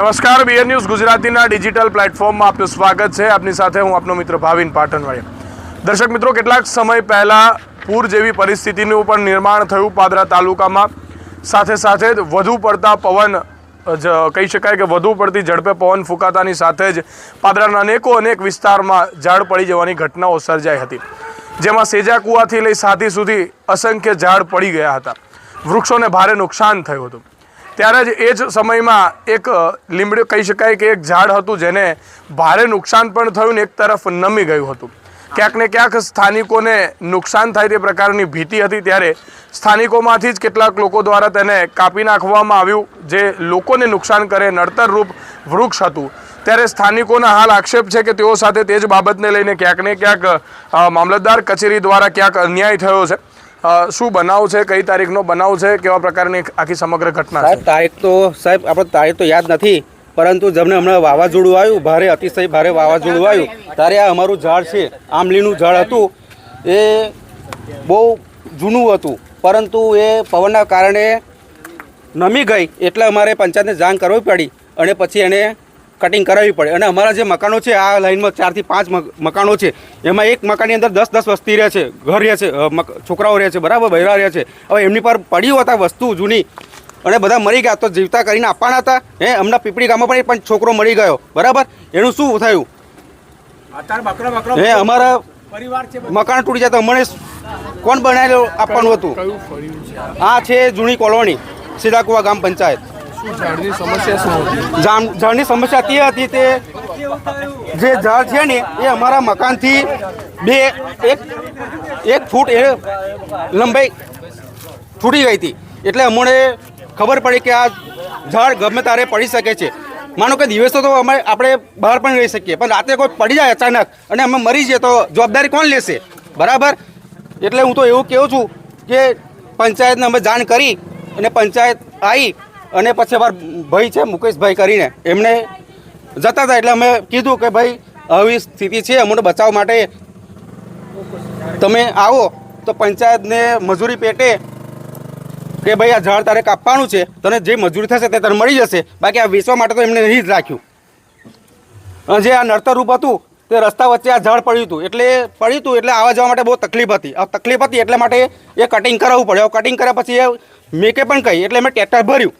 નમસ્કાર BN news ગુજરાતીના digital પ્લેટફોર્મમાં આપનું સ્વાગત છે. આપની સાથે હું આપનો મિત્ર ભાવિન પાટણવાડિયા દર્શક મિત્રો, કેટલાક સમય પહેલાં પૂર જેવી પરિસ્થિતિનું પણ નિર્માણ થયું પાદરા તાલુકામાં. સાથે સાથે જ વધુ પડતા પવન જ, કહી શકાય કે વધુ પડતી ઝડપે પવન ફૂંકાતાની સાથે જ પાદરાના અનેકો અનેક વિસ્તારમાં ઝાડ પડી જવાની ઘટનાઓ સર્જાઈ હતી. જેમાં સેજા કુવાથી લઈ સાથી સુધી અસંખ્ય ઝાડ પડી ગયા હતા. વૃક્ષોને ભારે નુકસાન થયું હતું. ત્યારે જ એ જ સમયમાં એક લીમડું કહી શકાય કે એક ઝાડ હતું જેને ભારે નુકસાન પણ થયું ને એક તરફ નમી ગયું હતું. ક્યાંક ને ક્યાંક સ્થાનિકોને નુકસાન થાય તે પ્રકારની ભીતિ હતી ત્યારે સ્થાનિકોમાંથી જ કેટલાક લોકો દ્વારા તેને કાપી નાખવામાં આવ્યું, જે લોકોને નુકસાન કરે, નડતરરૂપ વૃક્ષ હતું. ત્યારે સ્થાનિકોના હાલ આક્ષેપ છે કે તેઓ સાથે તે જ બાબતને લઈને ક્યાંક ને ક્યાંક મામલતદાર કચેરી દ્વારા ક્યાંક અન્યાય થયો છે. શું બનાવ છે? કઈ તારીખનો બનાવ છે? કેવા પ્રકારની આખી સમગ્ર ઘટના સાહેબ તારીખ તો સાહેબ આપણે તારીખ તો યાદ નથી પરંતુ જમને હમણાં વાવાઝોડું આવ્યું ભારે અતિશય ભારે વાવાઝોડું આવ્યું ત્યારે આ અમારું ઝાડ છે આંબલીનું ઝાડ હતું એ બહુ જૂનું હતું પરંતુ એ પવનના કારણે નમી ગઈ એટલે અમારે પંચાયતને જાણ કરવી પડી અને પછી એને કટિંગ કરાવવી પડે. અને અમારા જે મકાનો છે આ લાઈનમાં ચારથી પાંચ મકાનો છે. એમાં એક મકાનની અંદર દસ દસ વસ્તી રહે છે. ઘર રહે છે છોકરાઓ રહે છે બરાબર? બહેરા રહે છે. હવે એમની પર પડી હતા વસ્તુ જૂની અને બધા મરી ગયા તો જીવતા કરીને આપવાના હતા. હે હમણાં પીપળી ગામમાં પણ પણ છોકરો મરી ગયો. બરાબર? એનું શું થયું? હે અમારા મકાન તૂટી જાય તો અમને કોણ બનાવેલું આપવાનું હતું? આ છે જૂની કોલોની સીધાકુવા ગામ પંચાયત. ઝાડની સમસ્યા તે હતી તે જે ઝાડ છે ને, એ અમારા મકાનથી બે એક એક ફૂટ એ લંબાઈ છૂટી ગઈ હતી. એટલે અમને ખબર પડી કે આ ઝાડ ગમે તારે પડી શકે છે. માનો કે દિવસો તો અમે આપણે બહાર પણ રહી શકીએ, પણ રાતે કોઈ પડી જાય અચાનક અને અમે મરી જઈએ તો જવાબદારી કોણ લેશે? બરાબર? એટલે હું તો એવું કહું છું કે પંચાયતને અમે જાણ કરી અને પંચાયત આવી અને પછી અમારા ભાઈ છે, મુકેશભાઈ કરીને એમણે જતા હતા એટલે અમે કીધું કે ભાઈ, આવી સ્થિતિ છે, અમને બચાવ માટે તમે આવો, તો પંચાયતને મજૂરી પેટે કે ભાઈ, આ ઝાડ તારે કાપવાનું છે, તને જે મજૂરી થશે તે તને મળી જશે, બાકી આ વેચવા માટે તો એમને નહીં જ રાખ્યું. અને જે આ નડતરરૂપ હતું, તે રસ્તા વચ્ચે આ ઝાડ પડ્યું હતું, એટલે પડ્યું હતું, એટલે આવવા જવા માટે બહુ તકલીફ હતી. આ તકલીફ હતી એટલા માટે એ કટિંગ કરાવવું પડે કટિંગ કર્યા પછી એ મેકે પણ કહી, એટલે મેં ટ્રેક્ટર ભર્યું.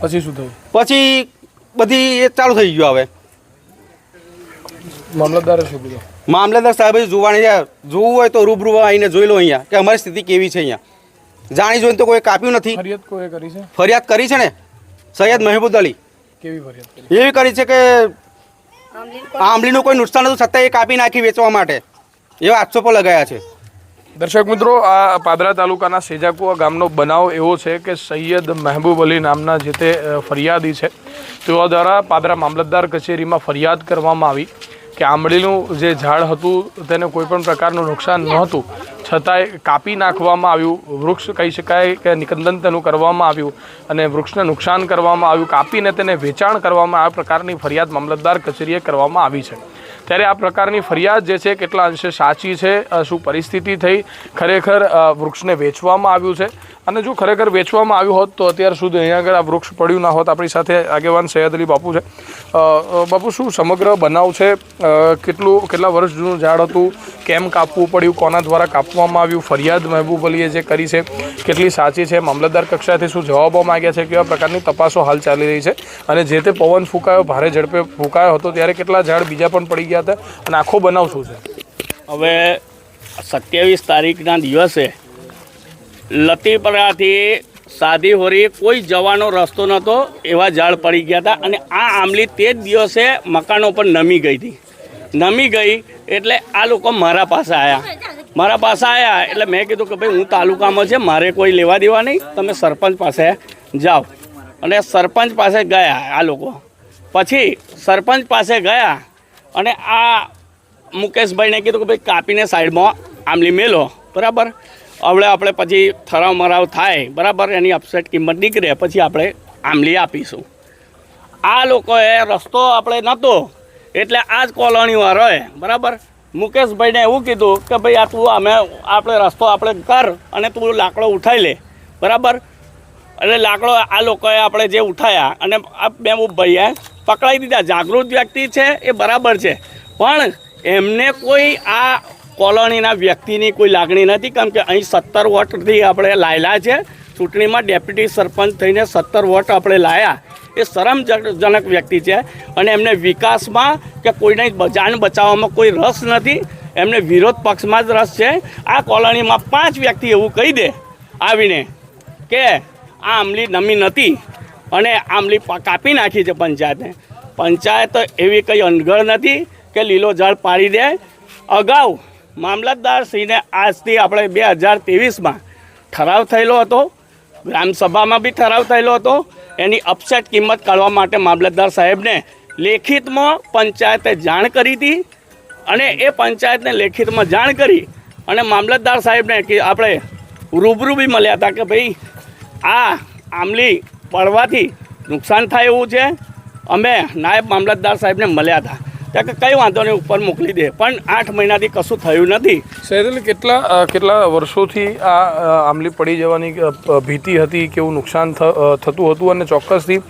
પછી શું થયું? પછી બધી એ ચાલુ થઈ ગયું હવે. મામલતદારે શું કીધું? મામલતદાર સાહેબે જોવાની છે જોવું હોય તો રૂબરૂ આવીને જોઈ લો અહીંયા કે અમારી સ્થિતિ કેવી છે અહીંયા. જાણી જોઈને તો કોઈ કાપ્યું નથી. ફરિયાદ કોઈ કરી છે? ફરિયાદ કરી છે ને? સૈયદ મહેબૂદ અલી. કેવી ફરિયાદ કરી? એવી કરી છે કે આંબલીનું કોઈ નુકસાન હતું છતાં એ કાપી નાખી વેચવા માટે. એવા આક્ષેપો લગાયા છે. દર્શક મિત્રો, આ પાદરા તાલુકાના સેજાકુવા ગામનો બનાવ એવો છે કે સૈયદ મહેબૂબ અલી નામના જે તે ફરિયાદી છે, તેઓ દ્વારા પાદરા મામલતદાર કચેરીમાં ફરિયાદ કરવામાં આવી કે આંબળીનું જે ઝાડ હતું તેને કોઈ પણ પ્રકારનું નુકસાન નહોતું છતાંય કાપી નાખવામાં આવ્યું, વૃક્ષ કહી શકાય કે નિકંદન તેનું કરવામાં આવ્યું અને વૃક્ષને નુકસાન કરવામાં આવ્યું. કાપીને તેને વેચાણ કરવામાં આ પ્રકારની ફરિયાદ મામલતદાર કચેરીએ કરવામાં આવી છે. ત્યારે આ પ્રકારની ફરિયાદ જે છે, કેટલા અંશે સાચી છે શું પરિસ્થિતિ થઈ, ખરેખર વૃક્ષને વેચવામાં આવ્યું છે. અને જો ખરેખર વેચવામાં આવ્યું હોત, તો અત્યાર સુધી અહીંયા આગળ આ વૃક્ષ પડ્યું ના હોત. આપણી સાથે આગેવાન સૈયદ અલી બાપુ છે. બાપુ, શું સમગ્ર બનાવ છે? કેટલું, કેટલા વર્ષ જૂનું ઝાડ હતું? કેમ કાપવું પડ્યું? કોના દ્વારા કાપવામાં આવ્યું? ફરિયાદ મહેબૂબ અલીએ જે કરી છે, કેટલી સાચી છે? મામલતદાર કક્ષાથી શું જવાબો માગ્યા છે? કેવા પ્રકારની તપાસો હાલ ચાલી રહી છે? અને જે તે પવન ફૂંકાયો, ભારે ઝડપે ફૂંકાયો હતો, ત્યારે કેટલા ઝાડ બીજા પણ પડી ગયા હતા અને આખો બનાવ છે? હવે સત્યાવીસ તારીખના દિવસે લતીપરાથી સાદી હોરી કોઈ જવાનો રસ્તો નહોતો, એવા ઝાડ પડી ગયા હતા અને આ આંબલી તે જ દિવસે મકાનો પર નમી ગઈ હતી. નમી ગઈ એટલે આ લોકો મારા પાસે આવ્યા મારા પાસે આવ્યા એટલે મેં કીધું કે ભાઈ હું તાલુકામાં છે, મારે કોઈ લેવા દેવા નહીં, તમે સરપંચ પાસે જાઓ. અને સરપંચ પાસે ગયા આ લોકો. પછી સરપંચ પાસે ગયા અને આ મુકેશભાઈને કીધું કે ભાઈ કાપીને સાઈડમાં આમલી મેલો. બરાબર? હવે આપણે પછી થરાવ મરાવ થાય. બરાબર? એની અપસેટ કિંમત નીકળે. પછી આપણે આમલી આપીશું. આ લોકોએ રસ્તો આપણે નહોતો એટલે આ જ કોલોનીવાળોએ બરાબર? મુકેશભાઈને એવું કીધું કે ભાઈ આ તું અમે આપણે રસ્તો આપણે કર અને તું લાકડો ઉઠાઈ લે. બરાબર? એટલે લાકડો આ લોકોએ આપણે જે ઉઠાયા અને આ બે ભાઈએ પકડાઈ દીધા. જાગૃત વ્યક્તિ છે, એ બરાબર છે. પણ એમને કોઈ આ કોલોનીના વ્યક્તિની કોઈ લાગણી નથી, કેમ કે અહીં સત્તર વોટથી આપણે લાયેલા છે. ચૂંટણીમાં ડેપ્યુટી સરપંચ થઈને સત્તર વોટ આપણે લાયા. એ શરમજનક વ્યક્તિ છે અને એમને વિકાસમાં કે કોઈને જાન બચાવવામાં કોઈ રસ નથી. એમને વિરોધ પક્ષમાં જ રસ છે. આ કોલોનીમાં પાંચ વ્યક્તિ એવું કહી દે આવીને કે આ આમલી નમી નથી. અને આમલી કાપી નાખી છે પંચાયતે પંચાયત એવી કંઈ અનગળ નથી કે લીલો ઝાડ પાડી દે. અગાઉ મામલતદારશ્રીને આજથી આપણે બે હજાર ત્રેવીસમાં ઠરાવ થયેલો હતો. ગ્રામસભામાં બી ઠરાવ થયેલો હતો. એની અપસેટ કિંમત કાઢવા માટે મામલતદાર સાહેબને લેખિતમાં પંચાયતે જાણ કરી હતી અને એ પંચાયતને લેખિતમાં જાણ કરી અને મામલતદાર સાહેબને કે આપણે રૂબરૂ બી મળ્યા હતા કે ભાઈ આ આમલી પડવાથી નુકસાન થાય એવું છે. અમે નાયબ મામલતદાર સાહેબને મળ્યા હતા. ત્યાં કે કંઈ વાંધો નહીં ઉપર મોકલી દે. પણ આઠ મહિનાથી કશું થયું નથી. સહેલ કેટલા કેટલા વર્ષોથી આ આમલી પડી જવાની ભીતિ હતી કેવું નુકસાન થતું હતું અને ચોક્કસથી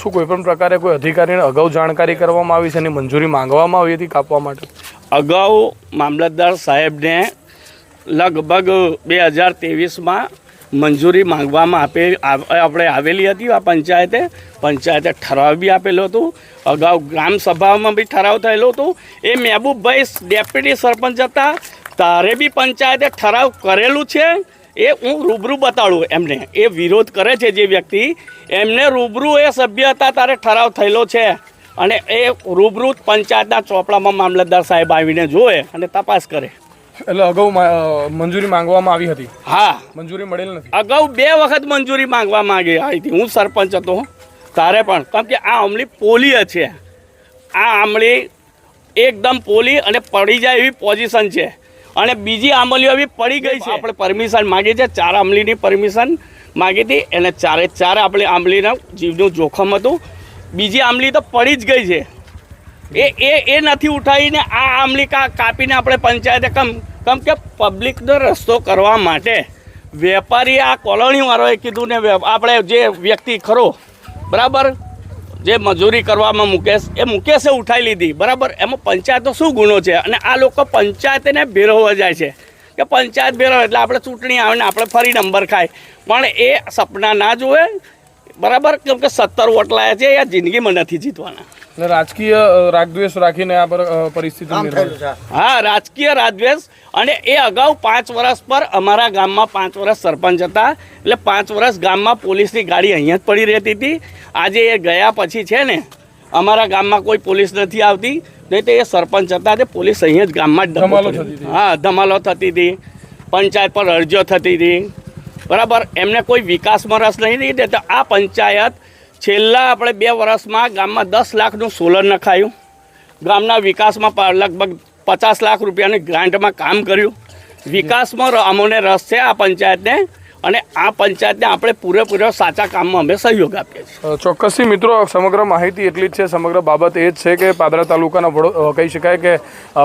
શું કોઈપણ પ્રકારે કોઈ અધિકારીને અગાઉ જાણકારી કરવામાં આવી છે અને મંજૂરી માંગવામાં આવી હતી કાપવા માટે? અગાઉ મામલતદાર સાહેબને લગભગ બે હજાર ત્રેવીસમાં મંજૂરી માંગવામાં આપે આપણે આવેલી હતી આ પંચાયતે. પંચાયતે ઠરાવ બી આપેલો હતો. અગાઉ ગ્રામસભામાં બી ઠરાવ થયેલો હતો. એ મહેબૂબભાઈ ડેપ્યુટી સરપંચ હતા. તારે બી પંચાયતે ઠરાવ કરેલું છે. એ હું રૂબરૂ બતાડું એમને. એ વિરોધ કરે છે જે વ્યક્તિ. એમને રૂબરૂ એ સભ્ય હતા, તારે ઠરાવ થયેલો છે. અને એ રૂબરૂ પંચાયતના ચોપડામાં મામલતદાર સાહેબ આવીને જોવે અને તપાસ કરે. એટલે અગાઉ મંજૂરી માંગવામાં આવી હતી. હા. મંજૂરી મળેલ નથી. અગાઉ બે વખત મંજૂરી માંગવા માંગી આવી હતી. હું સરપંચ હતો. તારે પણ. કારણ કે આ આમલી પોલી છે. આ આમલી એકદમ પોલી અને પડી જાય એવી પોઝિશન છે. અને બીજી આંબલીઓ બી પડી ગઈ છે. આપણે પરમિશન માગી છે. ચાર આંબલીની પરમિશન માગી હતી. અને ચારે ચાર આપણે આંબલીના જીવનું જોખમ હતું. બીજી આંબલી તો પડી જ ગઈ છે. એ એ એ નથી ઉઠાવીને આ આમલી કાપીને આપણે પંચાયતે કમ કમ કે પબ્લિકનો રસ્તો કરવા માટે વેપારી આ કોલોનીવાળોએ કીધું ને આપણે જે વ્યક્તિ ખરો, બરાબર? જે મજૂરી કરવામાં મુકેશ, એ મુકેશે ઉઠાવી લીધી, બરાબર? એમાં પંચાયતનો શું ગુનો છે? અને આ લોકો પંચાયતને ભેરવવા જાય છે. કે પંચાયત ભેરવ એટલે આપણે ચૂંટણી આવે ને આપણે ફરી નંબર ખાય. પણ એ સપના ના જોવે બરાબર? કેમ કે સત્તર વોટ લાયા છે, એ જિંદગીમાં નથી જીતવાના. એટલે રાજકીય રાગદ્વેષ રાખીને આ પરિસ્થિતિ હા રાજકીય રાજદ્વેષ અને એ અગાઉ પાંચ વર્ષ પર અમારા ગામમાં પાંચ વર્ષ સરપંચ હતા. એટલે પાંચ વર્ષ ગામમાં પોલીસની ગાડી અહીંયા જ પડી રહેતી હતી. આજે એ ગયા પછી છે ને અમારા ગામમાં કોઈ પોલીસ નથી આવતી. નહીં તો એ સરપંચ હતા તે પોલીસ અહીંયા જ ગામમાં જ ધમાલો હા ધમાલો થતી હતી. પંચાયત પર અરજીઓ થતી હતી. બરાબર? એમને કોઈ વિકાસમાં રસ નહીં નહીં દેતા. આ પંચાયત છેલ્લા આપણે બે વર્ષમાં ગામમાં દસ લાખનું સોલર નખાયું. ગામના વિકાસમાં લગભગ પચાસ લાખ રૂપિયાની ગ્રાન્ટમાં કામ કર્યું. વિકાસમાં અમોને રસ છે આ પંચાયતને. અને આ પંચાયતને આપણે પૂરેપૂરો સાચા કામમાં અમે સહયોગ આપીએ છીએ. ચોક્કસથી મિત્રો, સમગ્ર માહિતી એટલી જ છે, સમગ્ર બાબત એ જ છે કે પાદરા તાલુકાના વડો કહી શકાય કે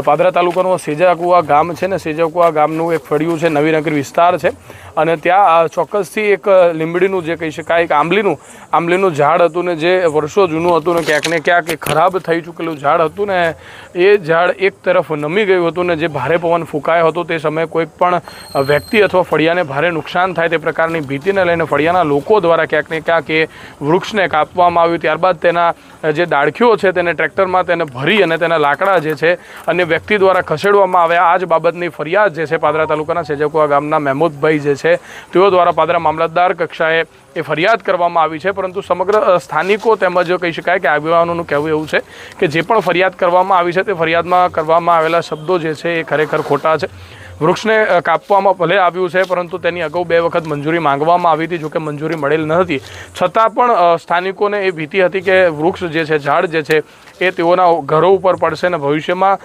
પાદરા તાલુકાનું સેજાકુવા ગામ છે ને, સેજાકુવા ગામનું એક ફળિયું છે, નવીનગર વિસ્તાર છે. અને ત્યાં ચોક્કસથી એક લીંબડીનું જે કહી શકાય એક આંબલીનું આંબલીનું ઝાડ હતું ને, જે વર્ષો જૂનું હતું ને, ક્યાંક ને ક્યાંક ખરાબ થઈ ચૂકેલું ઝાડ હતું ને, એ ઝાડ એક તરફ નમી ગયું હતું ને, જે ભારે પવન ફૂંકાયો હતો, તે સમયે કોઈ પણ વ્યક્તિ અથવા ફળિયાને ભારે નુકસાન થાય તે પ્રકારની ભીતિને લઈને ફળિયાના લોકો દ્વારા ક્યાંક ને ક્યાંક એ વૃક્ષને કાપવામાં આવ્યું. ત્યારબાદ તેના જે ડાળખીઓ છે તેને ટ્રેક્ટરમાં તેને ભરી અને તેના લાકડા જે છે અન્ય વ્યક્તિ દ્વારા ખસેડવામાં આવ્યા. આ જ બાબતની ફરિયાદ જે છે પાદરા તાલુકાના સેજકુવા ગામના મહેમૂદભાઈ જે છે, તેઓ દ્વારા પાદરા મામલતદાર કક્ષાએ એ ફરિયાદ કરવામાં આવી છે. પરંતુ સમગ્ર સ્થાનિકો તેમજ કહી શકાય કે આગેવાનોનું કહેવું એવું છે કે જે પણ ફરિયાદ કરવામાં આવી છે તે ફરિયાદમાં કરવામાં આવેલા શબ્દો જે છે એ ખરેખર ખોટા છે. વૃક્ષને કાપવામાં ભલે આવ્યું છે, પરંતુ તેની અગાઉ બે વખત મંજૂરી માંગવામાં આવી હતી, જોકે મંજૂરી મળેલ ન હતી. છતાં પણ સ્થાનિકોને એ ભીતિ હતી કે વૃક્ષ જે છે, ઝાડ જે છે, એ તેઓના ઘરો ઉપર પડશે અને ભવિષ્યમાં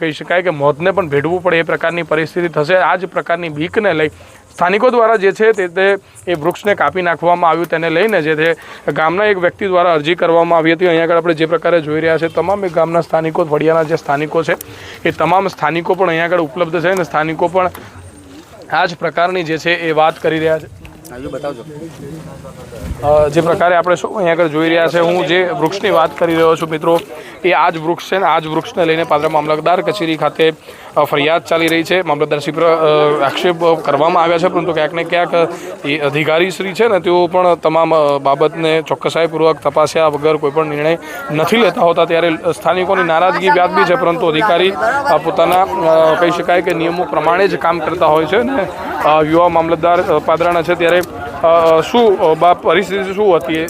કહી શકાય કે મોતને પણ ભેટવું પડે એ પ્રકારની પરિસ્થિતિ થશે. આ જ પ્રકારની બીકને લઈ સ્થાનિકો દ્વારા જે છે તે તે એ વૃક્ષને કાપી નાખવામાં આવ્યું તેને લઈને જે છે ગામના એક વ્યક્તિ દ્વારા અરજી કરવામાં આવી હતી. અહીંયા આગળ આપણે જે પ્રકારે જોઈ રહ્યા છે, તમામ ગામના સ્થાનિકો ફળિયાના જે સ્થાનિકો છે, એ તમામ સ્થાનિકો પણ અહીંયા આગળ ઉપલબ્ધ છે અને સ્થાનિકો પણ આ જ પ્રકારની જે છે એ વાત કરી રહ્યા છે. જે પ્રકારે આપણે શું અહીંયા આગળ જોઈ રહ્યા છે, હું જે વૃક્ષની વાત કરી રહ્યો છું, મિત્રો, એ આ જ વૃક્ષ છે ને, આ જ વૃક્ષને લઈને પાદરા મામલતદાર કચેરી ખાતે ફરિયાદ ચાલી રહી છે. મામલતદાર શ્રી પર આક્ષેપ કરવામાં આવ્યા છે, પરંતુ ક્યાંક ને ક્યાંક એ અધિકારીશ્રી છે ને, તેઓ પણ તમામ બાબતને ચોક્કસાઈપૂર્વક તપાસ્યા વગર કોઈ પણ નિર્ણય નથી લેતા હોતા. ત્યારે સ્થાનિકોની નારાજગી વ્યાજબી છે, પરંતુ અધિકારી પોતાના કહી શકાય કે નિયમો પ્રમાણે જ કામ કરતા હોય છે ને યુવા મામલતદાર પાદરાના છે ત્યારે શું બા પરિસ્થિતિ શું હતી?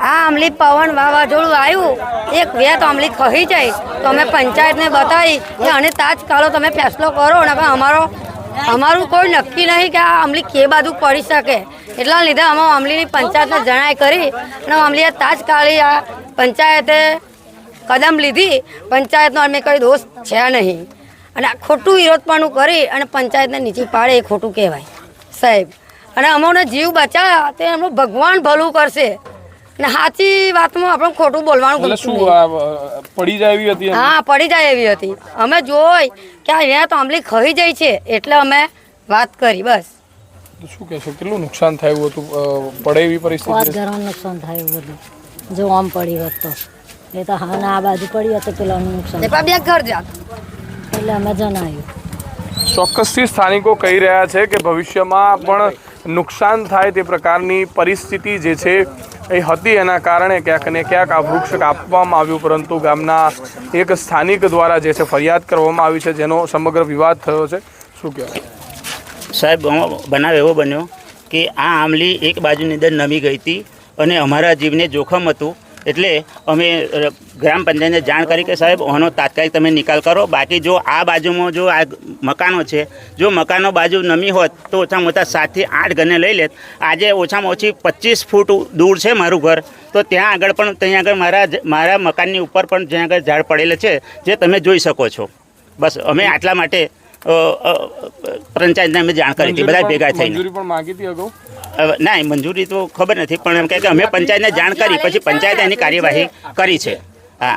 આ આમલી પવન વાવાઝોડું આવ્યું. એક વેત આમલી ખહી જાય. તો અમે પંચાયતને બતાવી કે અને તાજકાલો તમે ફેસલો કરો ને અમારો, અમારું કોઈ નક્કી નહીં કે આ આમલી કે બાજુ પડી શકે. એટલા લીધે અમે આમલીની પંચાયતને જણાય કરી અને આમલી આ તાજકાલી આ પંચાયતે કદમ લીધી. પંચાયતનો અમે કોઈ દોષ છે નહીં. અને આ ખોટું વિરોધપણું કરી અને પંચાયતને નીચી પાડે એ ખોટું કહેવાય. સાહેબ અને અમોને જીવ બચાવ્યા તે એમનું ભગવાન ભલું કરશે. અને સાચી વાતમાં આપણે ખોટું બોલવાનું શું પડી જાય એવી હતી હા પડી જાય એવી હતી. અમે જોઈ કે અહીંયા તો આંબલી ખહી જાય છે એટલે અમે વાત કરી બસ. તો શું કહેશો કેટલું નુકસાન થયું હતું? પડે એવી પરિસ્થિતિ? ઘરનું નુકસાન થયું બધું. જો આમ પડી હોત તો. એ તો હા ના આ બાજુ પડી હતી તો પેલાનું નુકસાન એ બે ઘર જાત એટલે અમે જણાવ્યું ચોક્કસથી સ્થાનિકો કહી રહ્યા છે કે ભવિષ્યમાં પણ નુકસાન થાય તે પ્રકારની પરિસ્થિતિ જે છે એ હતી એના કારણે ક્યાંક ને ક્યાંક આ વૃક્ષ કાપવામાં આવ્યું પરંતુ ગામના એક સ્થાનિક દ્વારા જે છે ફરિયાદ કરવામાં આવી છે જેનો સમગ્ર વિવાદ થયો છે. શું કહેવાય? સાહેબ બનાવ એવો બન્યો કે આ આમલી એક બાજુની અંદર નમી ગઈ હતી અને અમારા જીવને જોખમ હતું. એટલે અમે ગ્રામ પંચાયતને જાણ કરી કે સાહેબ, આનો તાત્કાલિક તમે નિકાલ કરો. બાકી જો આ બાજુમાં જો આ મકાનો છે, જો મકાનો બાજુ નમી હોત તો ઓછામાં ઓછા સાતથી આઠ ઘરને લઈ લેત. આજે ઓછામાં ઓછી પચીસ ફૂટ દૂર છે મારું ઘર. તો ત્યાં આગળ પણ, ત્યાં આગળ મારા મારા મકાનની ઉપર પણ જ્યાં આગળ ઝાડ પડેલા છે, જે તમે જોઈ શકો છો. બસ, અમે આટલા માટે પંચાયતને અમે જાણ કરી હતી બધા ભેગા થઈને. મંજૂરી પણ માંગી હતી અગાઉ? ના એ મંજૂરી તો ખબર નથી પણ એમ કહે કે અમે પંચાયતને જાણ કરી પછી પંચાયતે એની કાર્યવાહી કરી છે. હા.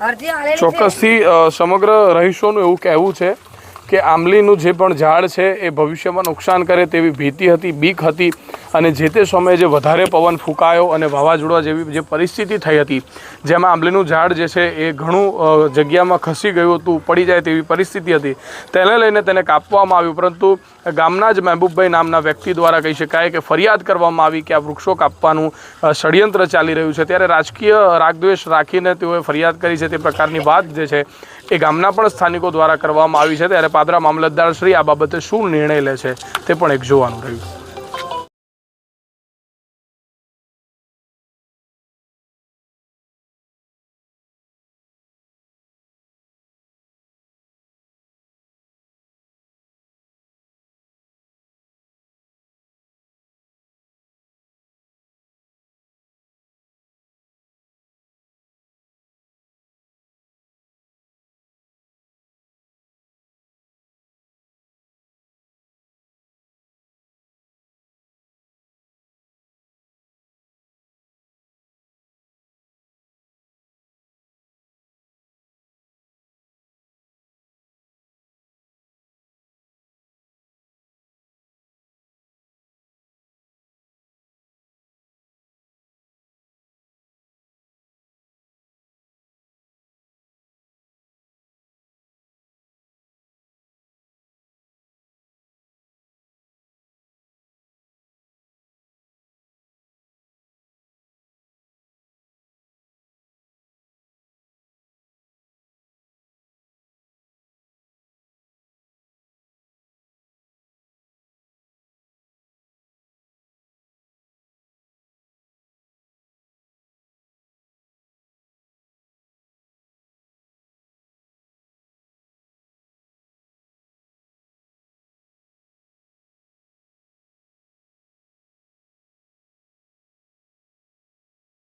અરજી આલેલી છે. ચોક્કસથી સમગ્ર રહીશોનું એવું કહેવું છે કે આંબલીનું જે પણ ઝાડ છે એ ભવિષ્યમાં નુકસાન કરે તેવી ભીતિ હતી, બીક હતી અને જે તે સમયે જે વધારે પવન ફૂંકાયો અને વાવાઝોડા જેવી જે પરિસ્થિતિ થઈ હતી, જેમાં આંબલીનું ઝાડ જે છે એ ઘણું જગ્યામાં ખસી ગયું હતું, પડી જાય તેવી પરિસ્થિતિ હતી. તેને લઈને તેને કાપવામાં આવ્યું, પરંતુ ગામના જ મહેબૂબભાઈ નામના વ્યક્તિ દ્વારા કહી શકાય કે ફરિયાદ કરવામાં આવી કે આ વૃક્ષો કાપવાનું ષડયંત્ર ચાલી રહ્યું છે. ત્યારે રાજકીય રાગદ્વેષ રાખીને તેઓએ ફરિયાદ કરી છે તે પ્રકારની વાત જે છે એ ગામના પણ સ્થાનિકો દ્વારા કરવામાં આવી છે. ત્યારે પાદરા મામલતદાર શ્રી આ બાબતે શું નિર્ણય લે છે તે પણ એક જોવાનું રહ્યું.